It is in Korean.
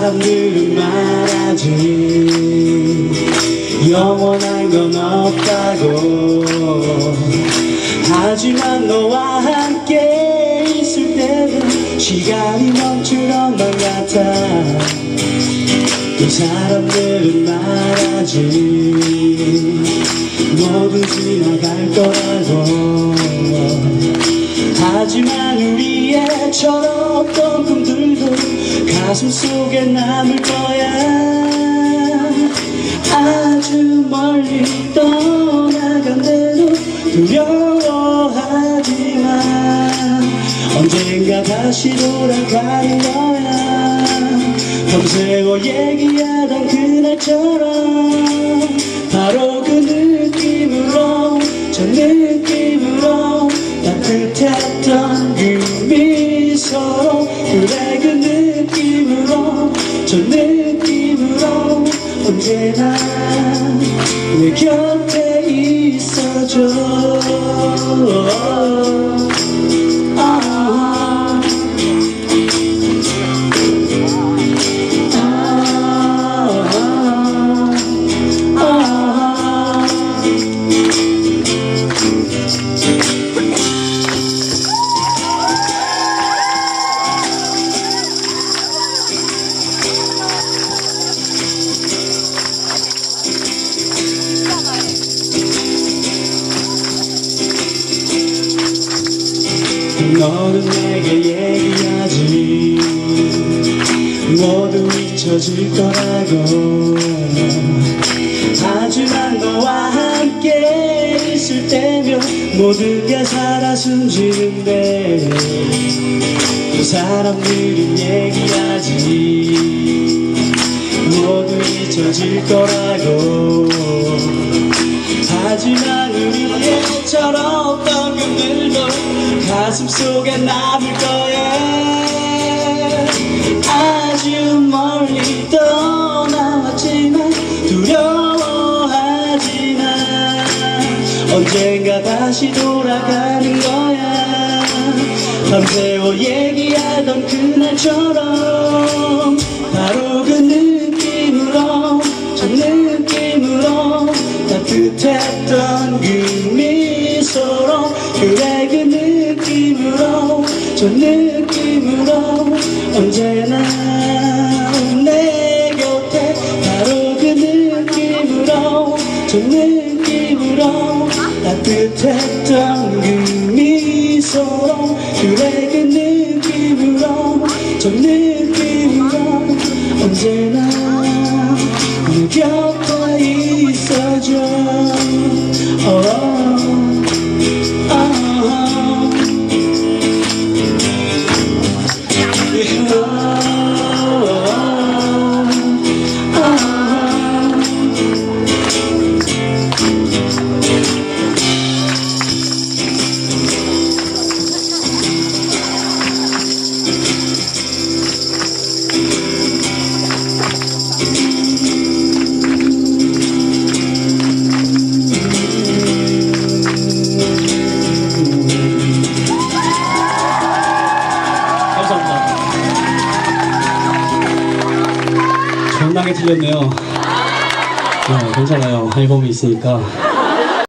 사람들은 말하지. 영원한 건 없다고. 하지만 너와 함께 있을 때는 시간이 멈추는 것 같아. 또 사람들은 말하지. 모두 지나갈 거라고. 하지만 우리의 철없던 꿈들도 가슴 속에 남을 거야. 아주 멀리 떠나간대도 두려워하지만 언젠가 다시 돌아가는 거야 밤새워 얘기하던 그날처럼 바로 그 느낌으로 저 느낌으로 따뜻했던 그 미소로 그래 그 느낌으로 저 느낌으로 언제나 내 곁에 얘기하지. 모두 잊혀질 거라고. 하지만 너와 함께 있을 때면 모두가 살아 숨지는데 또 사람들은 얘기하지. 모두 잊혀질 거라고 가슴 속에 남을 거야. 아주 멀리 떠나왔지만 두려워하지만 언젠가 다시 돌아가는 거야. 밤새워 얘기하던 그날처럼 바로 그 느낌으로 저 느낌으로 따뜻했던 그 언제나 내 곁에 바로 그 느낌으로 저 느낌으로 따뜻했던 그 미소로 그래 그 느낌 존나게 틀렸네요. 네, 괜찮아요. 앨범이 있으니까.